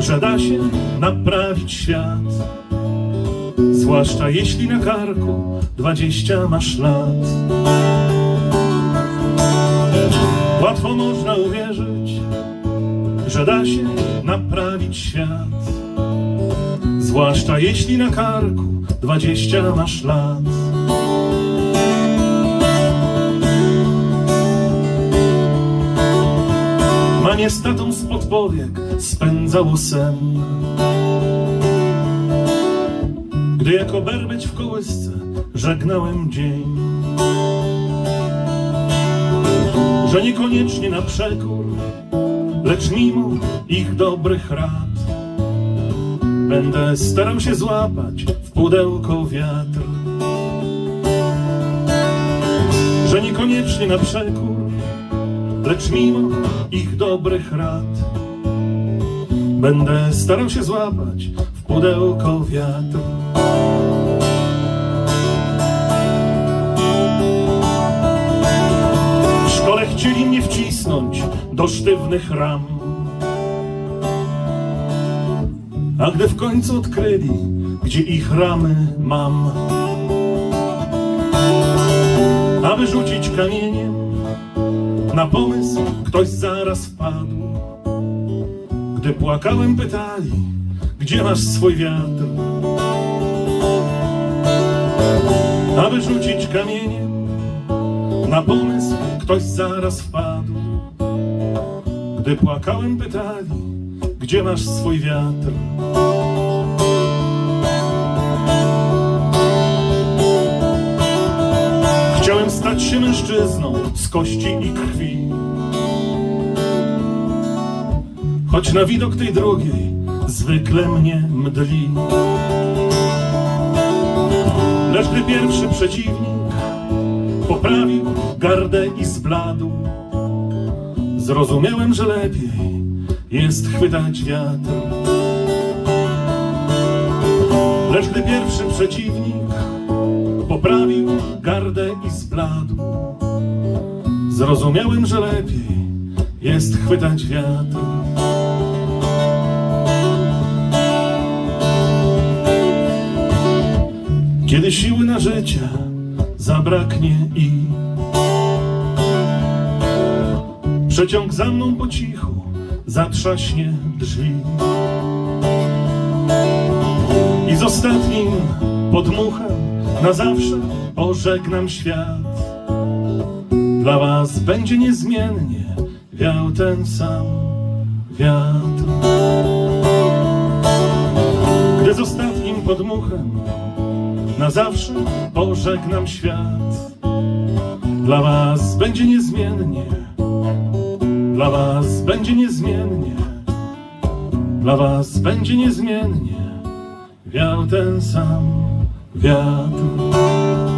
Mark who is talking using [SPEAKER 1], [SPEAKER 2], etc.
[SPEAKER 1] że da się naprawić świat. Zwłaszcza jeśli na karku dwadzieścia masz lat. Łatwo można uwierzyć, że da się naprawić świat. Zwłaszcza jeśli na karku dwadzieścia masz lat. Manie z tatą spod powiek spędzało sen. Gdy jako berbeć w kołysce żegnałem dzień. Że niekoniecznie na przekór, lecz mimo ich dobrych rad Będę starał się złapać w pudełko wiatr Że niekoniecznie na przekór, lecz mimo ich dobrych rad. Będę starał się złapać w pudełko wiatr. W szkole chcieli mnie wcisnąć do sztywnych ram. A gdy w końcu odkryli, gdzie ich ramy mam Aby rzucić kamieniem Na pomysł ktoś zaraz wpadł Gdy płakałem pytali, gdzie masz swój wiatr Aby rzucić kamieniem na pomysł ktoś zaraz wpadł. Gdy płakałem, pytali, gdzie masz swój wiatr. Stać się mężczyzną z kości i krwi. Choć na widok tej drugiej zwykle mnie mdli. Lecz gdy pierwszy przeciwnik poprawił gardę i zbladł. Zrozumiałem, że lepiej jest chwytać wiatr. Lecz gdy pierwszy przeciwnik poprawił gardę i zbladł, zrozumiałem, że lepiej jest chwytać wiatr. Kiedy siły na życie zabraknie i przeciąg za mną po cichu zatrzaśnie drzwi i z ostatnim podmuchem na zawsze pożegnam świat dla was będzie niezmiennie wiał ten sam wiatr gdy z ostatnim podmuchem na zawsze pożegnam świat. Dla was będzie niezmiennie, dla was będzie niezmiennie, dla was będzie niezmiennie wiał ten sam вятр.